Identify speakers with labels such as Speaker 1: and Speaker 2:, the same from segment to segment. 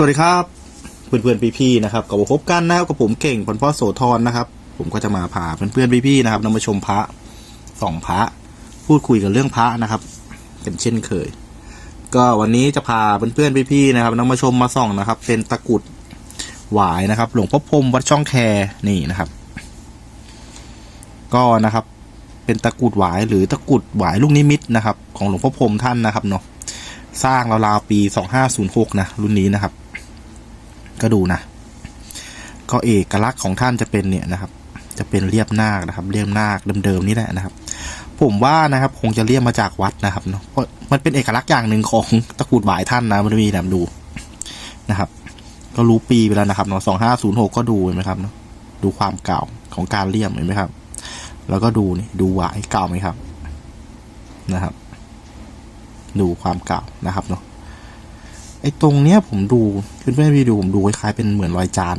Speaker 1: สวัสดีครับ เพื่อนๆพี่ๆนะครับกับผมพบกันนะครับกับผมเก่งพลพ่อโสธรนะครับ ผมก็จะมาพาเพื่อนๆพี่ๆนะครับนำมาชมพระสองพระ พูดคุยกันเรื่องพระนะครับเป็นเช่นเคย ก็วันนี้จะพาเพื่อนๆพี่ๆนะครับนำมาชมมาส่องนะครับ เป็นตะกุดหวายนะครับ หลวงพ่อพรมวัดช่องแคนี่นะครับ ก็นะครับ เป็นตะกุดหวายหรือตะกุดหวายลูกนิมิตนะครับ ของหลวงพ่อพรมท่านนะครับเนาะสร้างราวๆปี 2506 นะ รุ่นนี้นะครับ ก็ดูนะ ก็เอกลักษณ์ของท่านจะเป็นเนี่ยนะครับ จะเป็นเรียบนาคนะครับ เรียบนาคเดิมๆนี่แหละนะครับ ผมว่านะครับ คงจะเรียบมาจากวัดนะครับเนาะเพราะมันเป็นเอกลักษณ์อย่างหนึ่งของตะกรุดหวายท่านนะมันมีนะดูนะครับ ก็รู้ปีไปแล้วนะครับเนาะ2506ก็ดูเห็นไหมครับเนาะดูความเก่าของการเลี่ยมเห็นไหมครับ แล้วก็ดูนี่ดูหวายเก่าไหมครับนะครับ ดูความเก่านะครับเนาะ ไอ้ตรงเนี้ยผมดูเพื่อนพี่ดูผมดูคล้ายๆเป็นเหมือนรอยจาน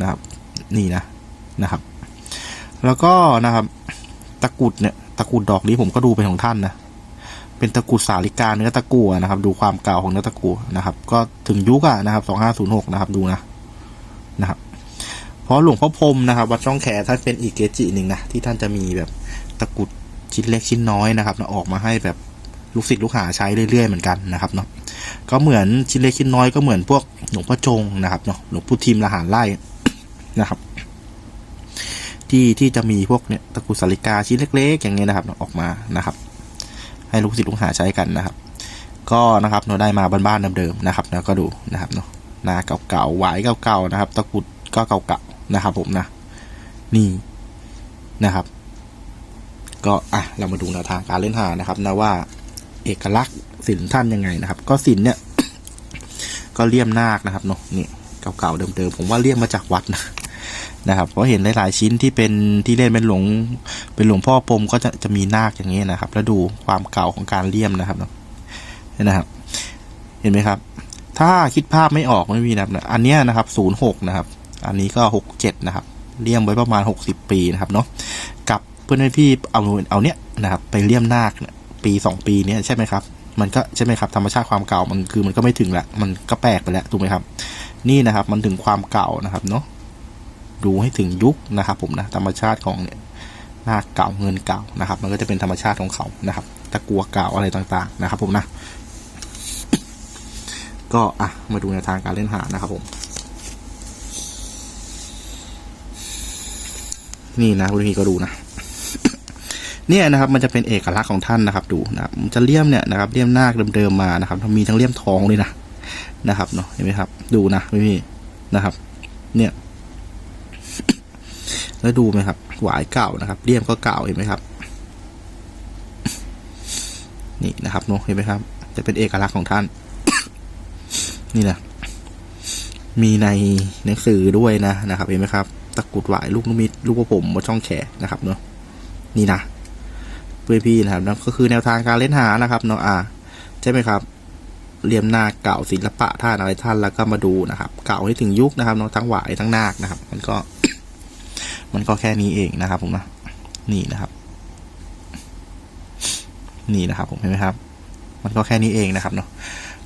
Speaker 1: นะครับ นี่นะนะครับ แล้วก็นะครับ ตะกุดเนี่ยตะกุดดอกนี้ผมก็ดูเป็นของท่านนะเป็นตะกุดสาลิกาเนื้อตะกั่วนะครับ ดูความเก่าของเนื้อตะกั่วนะครับ ก็ถึงยุคอะนะครับสองห้าศูนย์หกนะครับดูนะนะครับเพราะหลวงพ่อพรมนะครับ วัดช่องแขท่านเป็นอีกเกจิหนึ่งนะที่ท่านจะมีแบบตะกุดชิ้นเล็กชิ้นน้อยนะครับนะออกมาให้แบบลูกศิษย์ลูกหาใช้เรื่อยๆเหมือนกันนะครับเนาะ ก็เหมือนชิ้นเล็กชิ้นน้อยก็เหมือนพวกหลวงพ่อจงนะครับเนาะหลวงปู่ทิมละหารไล่นะครับที่ที่จะมีพวกเนี่ยตะกรุดสาลิกาชิ้นเล็กๆ อย่างเงี้ยนะครับออกมานะครับ ให้ลูกศิษย์ลูกหาใช้กันนะครับ ก็นะครับเราได้มาบ้านๆเดิมๆนะครับแล้วก็ดูนะครับเนาะนาเก่าๆหวายเก่าๆนะครับ ตะกรุดก็เก่าๆนะครับ ผมนะ นี่นะครับ ก็อะเรามาดูแนวทางการเล่นหานะครับนะว่า เอกลักษณ์ศิลท่านยังไงนะครับ ก็ศิลเนี่ย ก็เลี่ยมนาคนะครับเนาะนี่เก่าๆเดิมๆผมว่าเลี่ยมมาจากวัดนะนะครับเพราะเห็นหลายๆชิ้นที่เป็นที่เล่นเป็นหลวงเป็นหลวงพ่อพรหมก็จะจะมีนาคอย่างนี้นะครับ แล้วดูความเก่าของการเลี่ยมนะครับเนาะนี่นะครับ เห็นไหมครับ ถ้าคิดภาพไม่ออกไม่มีนะครับอันเนี้ยนะครับศูนย์หกนะครับ อันนี้ก็หกเจ็ดนะครับเลี่ยมไว้ประมาณหกสิบปีนะครับเนาะกับเพื่อนพี่เอาเอาเนี้ยนะครับ ไปเลี่ยมนาคเนี่ย ปีสองปีเนี้ยใช่ไหมครับมันก็ใช่ไหมครับธรรมชาติความเก่ามันคือมันก็ไม่ถึงละมันก็แปลกไปแล้วถูกไหมครับ นี่นะครับมันถึงความเก่านะครับเนาะดูให้ถึงยุคนะครับ ผมนะธรรมชาติของเนี่ยหน้าเก่าเงินเก่านะครับ มันก็จะเป็นธรรมชาติของเขานะครับตะกัวเก่าอะไรต่างๆนะครับ ผมนะ ก็อะมาดูแนวทางการเล่นหานะครับ ผม นี่นะคุณพี่ก็ดูนะ เนี่ยนะครับมันจะเป็นเอกลักษณ์ของท่านนะครับ ดูนะครับจะเลี่ยมเนี่ยนะครับเลี่ยมนาคเดิมๆมานะครับมีทั้งเลี่ยมทองเลยนะนะครับเนาะเห็นไหมครับ ดูนะพี่นะครับ เนี่ยแล้วดูไหมครับหวายเก่านะครับเลี่ยมก็เก่าเห็นไหมครับ นี่นะครับเนาะเห็นไหมครับ จะเป็นเอกลักษณ์ของท่าน นี่นะมีในหนังสือด้วยนะนะครับ เห็นไหมครับ ตะกุดหวายลูกนิมิตลูกพระผมมาช่องแขนะครับเนาะนี่นะ เพื่อนพี่นะครับนั่นก็คือแนวทางการเล่นหานะครับเนาะอ่าใช่ไหมครับเรียมนาคเก่าศิลปะท่านอะไรท่านแล้วก็มาดูนะครับ เก่าให้ถึงยุคนะครับเนาะทั้งหวายทั้งนาคนะครับ มันก็ มันก็แค่นี้เองนะครับ ผมนะนี่นะครับ นี่นะครับ ผมเห็นไหมครับ มันก็แค่นี้เองนะครับเนาะ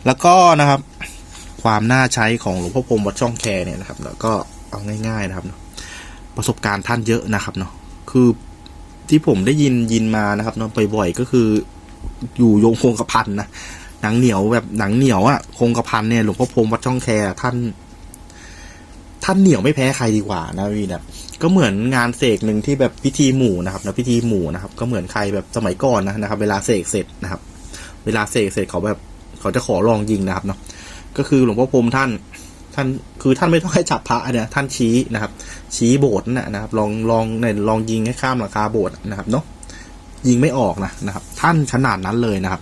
Speaker 1: แล้วก็นะครับ ความน่าใช้ของหลวงพ่อพรมวัดช่องแคเนี่ยนะครับ แล้วก็เอาง่าย ๆนะครับเนาะประสบการณ์ท่านเยอะนะครับเนาะคือ ที่ผมได้ยินยินมานะครับเนาะบ่อยๆ ก็คือ อยู่โยงคงกระพันนะหนังเหนียวแบบหนังเหนียวอะคงกระพันเนี่ยหลวงพ่อพรมวัดช่องแคท่าน ท่านเหนียวไม่แพ้ใครดีกว่านะพี่นะก็เหมือนงานเสกหนึ่งที่แบบพิธีหมู่นะครับนะพิธีหมู่นะครับ ก็เหมือนใครแบบสมัยก่อนนะนะครับ เวลาเสกเสร็จนะครับ เวลาเสกเสร็จเขาแบบ เขาจะขอลองยิงนะครับเนาะก็คือหลวงพ่อพรมท่าน ท่านคือท่านไม่ต้องให้จับพระเนี่ยท่านชี้นะครับ ชี้โบสถ์นะนะครับ ลองลองในลองยิงให้ข้ามหลังคาโบสถ์นะครับเนาะยิงไม่ออกนะนะครับ ท่านขนาดนั้นเลยนะครับ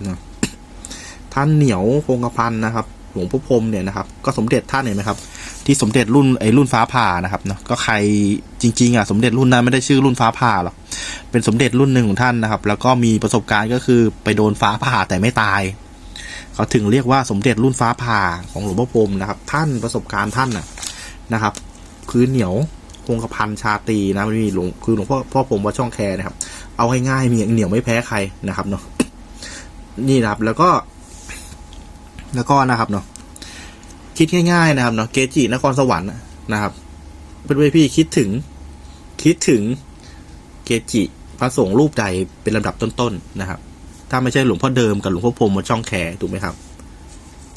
Speaker 1: ท่านเหนียวคงกระพันนะครับ หลวงพ่อพรมเนี่ยนะครับ ก็สมเด็จท่านเห็นไหมครับ ที่สมเด็จรุ่นไอ้รุ่นฟ้าผ่านะครับเนาะก็ใครจริง ๆอะสมเด็จรุ่นนั้นไม่ได้ชื่อรุ่นฟ้าผ่าหรอกเป็นสมเด็จรุ่นหนึ่งของท่านนะครับ แล้วก็มีประสบการณ์ก็คือไปโดนฟ้าผ่าแต่ไม่ตาย เขาถึงเรียกว่าสมเด็จรุ่นฟ้าผ่าของหลวงพ่อพรมนะครับ ท่านประสบการณ์ท่านน่ะนะครับคือเหนียวคงกระพันชาตีนะมีหลวงคือหลวงพ่อพ่อผมว่าช่องแคร์นะครับ เอาง่ายๆมีเหนียวไม่แพ้ใครนะครับเนาะนี่นะครับแล้วก็ แล้วก็นะครับเนาะคิดง่ายๆนะครับเนาะเกจินครสวรรค์นะครับเพื่อนๆพี่คิดถึง คิดถึงเกจิพระสงฆ์รูปใดเป็นลำดับต้นๆนะครับ ถ้าไม่ใช่หลวงพ่อเดิมกับหลวงพ่อพรมวัดช่องแคถูกไหมครับ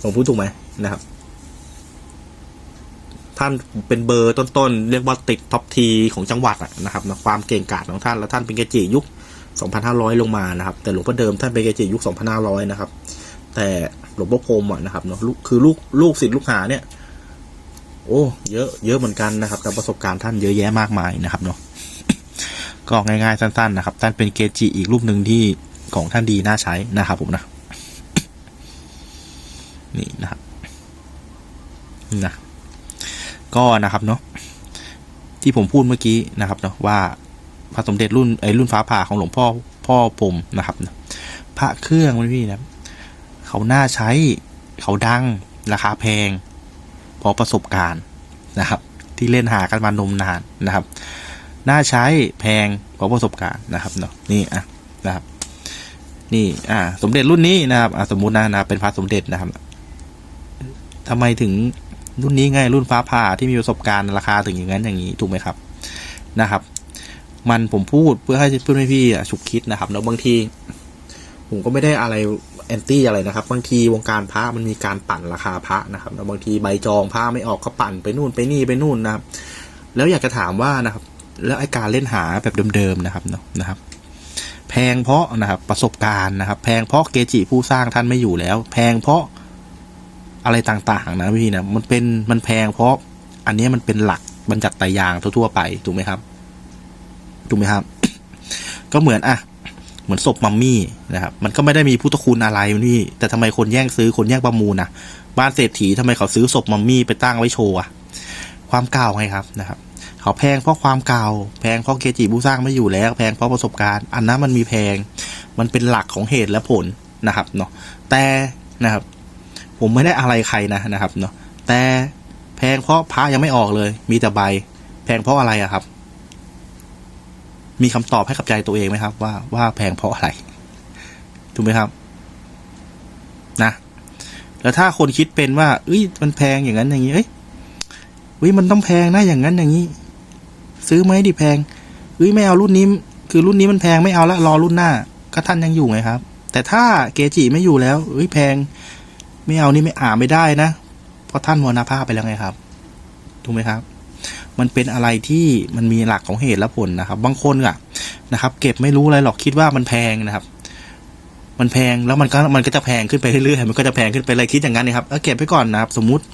Speaker 1: ผมพูดถูกไหมนะครับ ท่านเป็นเบอร์ต้นๆ เรียกว่าติดท็อปทีของจังหวัดนะครับนะความเก่งกาจของท่านแล้วท่านเป็นเกจิยุค 2,500 ลงมานะครับ แต่หลวงพ่อเดิมท่านเป็นเกจิยุค 2,500 นะครับ แต่หลวงพ่อพรมอะนะครับเนาะคือลูกลูกศิษย์ลูกหาเนี่ย โอ้เยอะเยอะเหมือนกันนะครับกับประสบการณ์ท่านเยอะแยะมากมายนะครับเนาะก็ง่ายๆสั้น ๆ นะครับ ท่านเป็นเกจิอีกรูปหนึ่งที่ ของท่านดีน่าใช้นะครับผมนะ นี่นะครับนะก็นะครับเนาะที่ผมพูดเมื่อกี้นะครับเนาะว่าพระสมเด็จรุ่นไอ้รุ่นฟ้าผ่าของหลวงพ่อพ่อผมนะครับนะพระเครื่องพี่นะเขาน่าใช้เขาดังราคาแพงเพราะประสบการณ์นะครับ ที่เล่นหากันมานมนานนะครับ น่าใช้แพงเพราะประสบการณ์นะครับเนาะนี่อะนะครับ นี่อ่า สมเด็จรุ่นนี้นะครับอ่าสมมุตินะนะเป็นพระสมเด็จนะครับทำไมถึงรุ่นนี้ไงรุ่นฟ้าผ่าที่มีประสบการณ์ราคาถึงอย่างนั้นอย่างนี้ถูกไหมครับนะครับ มันผมพูดเพื่อให้เพื่อนพี่ฉุกคิดนะครับแล้วบางที ผมก็ไม่ได้อะไรแอนตี้อะไรนะครับ บางทีวงการพระมันมีการปั่นราคาพระนะครับแล้วบางทีใบจองพระไม่ออกก็ปั่นไปนู่นไปนี่ไปนู่นนะครับ แล้วอยากจะถามว่านะครับ แล้วไอการเล่นหาแบบเดิมๆนะครับเนาะนะครับ แพงเพราะนะครับประสบการณ์นะครับ แพงเพราะเกจิผู้สร้างท่านไม่อยู่แล้ว แพงเพราะอะไรต่างๆนะพี่นะมันเป็นมันแพงเพราะอันนี้มันเป็นหลักบรรจักไตรยางทั่วๆไปถูกไหมครับถูกไหมครับ ก็เหมือนอะเหมือนศพมัมมี่นะครับ มันก็ไม่ได้มีพุทธคุณอะไรนี่ แต่ทำไมคนแย่งซื้อคนแย่งประมูลนะบ้านเศรษฐีทำไมเขาซื้อศพมัมมี่ไปตั้งไว้โชว์อะความเก่าไงครับนะครับ เขาแพงเพราะความเก่า แพงเพราะเกจิผู้สร้างไม่อยู่แล้ว แพงเพราะประสบการณ์ อันนั้นมันมีแพง มันเป็นหลักของเหตุและผลนะครับเนาะแต่นะครับ ผมไม่ได้อะไรใครนะนะครับเนาะแต่แพงเพราะพระยังไม่ออกเลย มีแต่ใบ แพงเพราะอะไรอะครับ มีคำตอบให้กับใจตัวเองไหมครับ ว่าว่าแพงเพราะอะไรถูกไหมครับ นะแล้วถ้าคนคิดเป็นว่าเอ้ย มันแพงอย่างนั้นอย่างนี้ เอ้ยเฮ้ย มันต้องแพงนะอย่างนั้นอย่างนี้ ซื้อไหมดิแพงเอ้ยไม่เอารุ่นนี้คือรุ่นนี้มันแพงไม่เอาละรอรุ่นหน้า ก็ท่านยังอยู่ไงครับ แต่ถ้าเกจิไม่อยู่แล้วเอ้ยแพง ไม่เอานี่ไม่อ่าไม่ได้นะ เพราะท่านมรณภาพไปแล้วไงครับถูกไหมครับ มันเป็นอะไรที่มันมีหลักของเหตุและผลนะครับ บางคนอะนะครับ เก็บไม่รู้อะไรหรอกคิดว่ามันแพงนะครับ มันแพงแล้วมันก็มันก็จะแพงขึ้นไปเรื่อยๆมันก็จะแพงขึ้นไปเลยคิดอย่างนั้นนะครับเออเก็บไปก่อนนะครับ สมมติ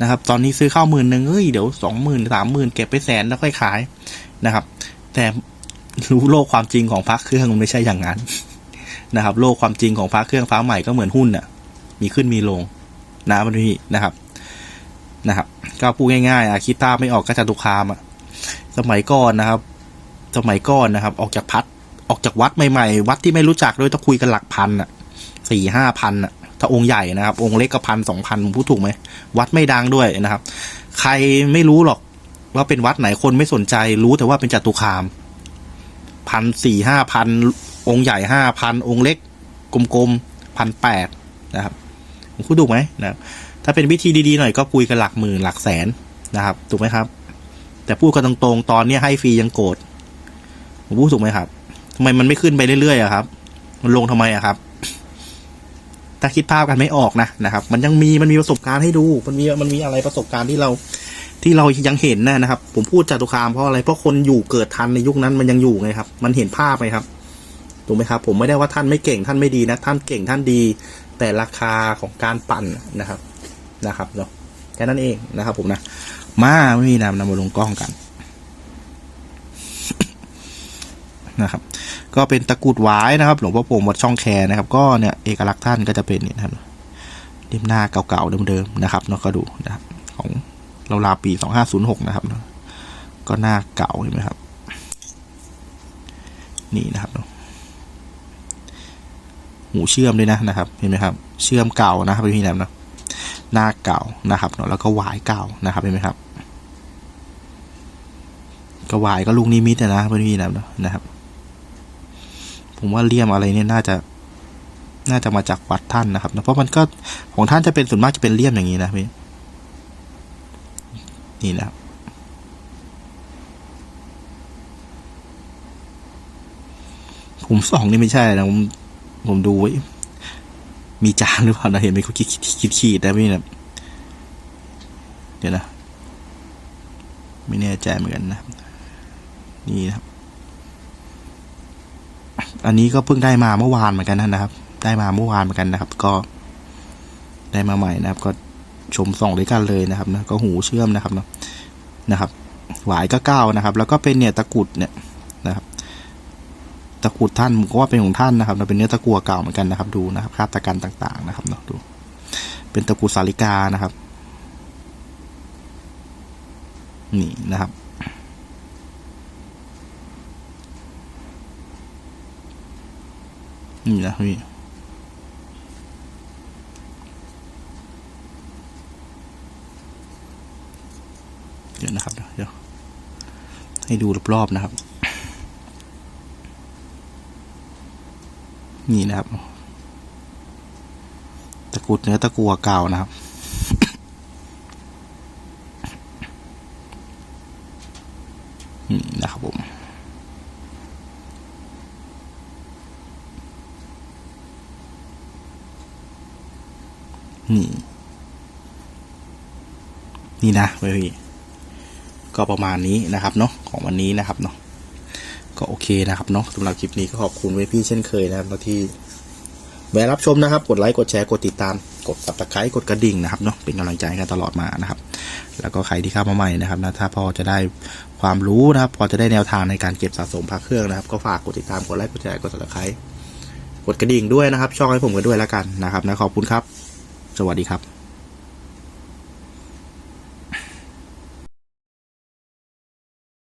Speaker 1: นะครับ ตอนนี้ซื้อข้าวหมื่นหนึ่งเอ้ยเดี๋ยวสองหมื่นสามหมื่นเก็บไปแสนแล้วค่อยขายนะครับ แต่รู้โลกความจริงของพระเครื่องมันไม่ใช่อย่างนั้นนะครับ โลกความจริงของพระเครื่องฟ้าใหม่ก็เหมือนหุ้นอะ มีขึ้นมีลงนะมันพี่นะครับนะครับ ก็พูดง่ายๆอะคิดตาไม่ออกก็จตุคามอะสมัยก่อนนะครับ สมัยก่อนนะครับ ออกจากพัดออกจากวัดใหม่ๆ วัดที่ไม่รู้จักด้วยต้องคุยกันหลักพันอะสี่ห้าพันอะ ถ้าองค์ใหญ่นะครับ องค์เล็กก็พันสองพันผมพูดถูกไหมวัดไม่ดังด้วยนะครับ ใครไม่รู้หรอกว่าเป็นวัดไหนคนไม่สนใจรู้แต่ว่าเป็นจตุคามพันสี่ห้าพันองค์ใหญ่ห้าพันองค์เล็ก กลมๆพันแปดนะครับผมพูดถูกไหมนะครับ ถ้าเป็นวิธีดีๆหน่อยก็คุยกันหลักหมื่นหลักแสนนะครับ ถูกไหมครับ แต่พูดกันตรงๆ ตอนเนี้ให้ฟรียังโกรธผมพูดถูกไหมครับทำไมมันไม่ขึ้นไปเรื่อยๆอะครับ มันลงทำไมอะครับ ถ้าคิดภาพกันไม่ออกนะนะครับ มันยังมีมันมีประสบการณ์ให้ดู มันมีมันมีอะไรประสบการณ์ที่เราที่เรายังเห็นนะนะครับ ผมพูดจตุคามเพราะอะไรเพราะคนอยู่เกิดทันในยุคนั้นมันยังอยู่ไงครับ มันเห็นภาพไหมครับถูกไหมครับผมไม่ได้ว่าท่านไม่เก่งท่านไม่ดีนะท่านเก่งท่านดี แต่ราคาของการปั่นนะครับนะครับเนาะแค่นั้นเองนะครับ ผมนะมาไม่มีนำนำมาลงกล้องกัน นะครับ ก็เป็นตะกุดหวายนะครับ หลวงพ่อโป่งวัดช่องแคนะครับ ก็เนี่ยเอกลักษณ์ท่านก็จะเป็นเนี่ยครับเล่มหน้าเก่าๆเดิมๆนะครับเนาะก็ดูนะครับของเราลาวปีสองห้าศูนย์หกนะครับ ก็หน้าเก่าเห็นไหมครับ นี่นะครับหูเชื่อมด้วยนะนะครับ เห็นไหมครับ เชื่อมเก่านะครับพี่นะครับเนาะหน้าเก่านะครับเนาะแล้วก็หวายเก่านะครับเห็นไหมครับก็หวายก็ลูกนิมิตอะนะพี่นะครับเนาะนะครับ ผมว่าเลี่ยมอะไรเนี่ยน่าจะ น่าจะมาจากวัดท่านนะครับเพราะมันก็ของท่านจะเป็นส่วนมากจะเป็นเลี่ยมอย่างนี้นะพี่นี่นะครับผมส่องนี่ไม่ใช่นะผมผมดูไว้มีจานหรือเปล่านะเห็นไหมเขาขีดขีดขีดนะพี่นะเดี๋ยวนะ ไม่แน่ใจเหมือนกันนะ นี่นะครับ อันนี้ก็เพิ่งได้มาเมื่อวานเหมือนกันนะครับ ได้มาเมื่อวานเหมือนกันนะครับ ก็ได้มาใหม่นะครับ ก็ชมส่องด้วยกันเลยนะครับนะก็หูเชื่อมนะครับเนาะนะครับหวายก็เก้านะครับ แล้วก็เป็นเนี่ยตะกุดเนี่ยนะครับ ตะกุดท่านก็ว่าเป็นของท่านนะครับเราเป็นเนื้อตะกัวเก่าเหมือนกันนะครับ ดูนะครับคาบตะกันต่างๆ นะครับเนาะดู เป็นตะกุดสาลิกานะครับ นี่นะครับ นี่นะพี่เดี๋ยวนะครับ เดี๋ยว ให้ดูรอบๆนะครับ นี่นะครับ ตะกุดเนื้อตะกัวเก่านะครับ นี่นะครับผม นี่ นี่นะเพี่ก็ประมาณนี้นะครับเนาะของวันนี้นะครับเนาะก็โอเคนะครับเนาะสำหรับคลิปนี้ก็ขอบคุณไว้พี่เช่นเคยนะครับที่แวะรับชมนะครับ กดไลค์กดแชร์กดติดตาม กด subscribe กดกระดิ่งนะครับเนาะเป็นกำลังใจกันตลอดมานะครับ แล้วก็ใครที่เข้ามาใหม่นะครับนะถ้าพอจะได้ความรู้นะครับ พอจะได้แนวทางในการเก็บสะสมพระเครื่องนะครับ ก็ฝากกดติดตามกดไลค์กดแชร์กด subscribe กดกระดิ่งด้วยนะครับ ช่องให้ผมกันด้วยแล้วกันนะครับนะขอบคุณครับ สวัสดีครับ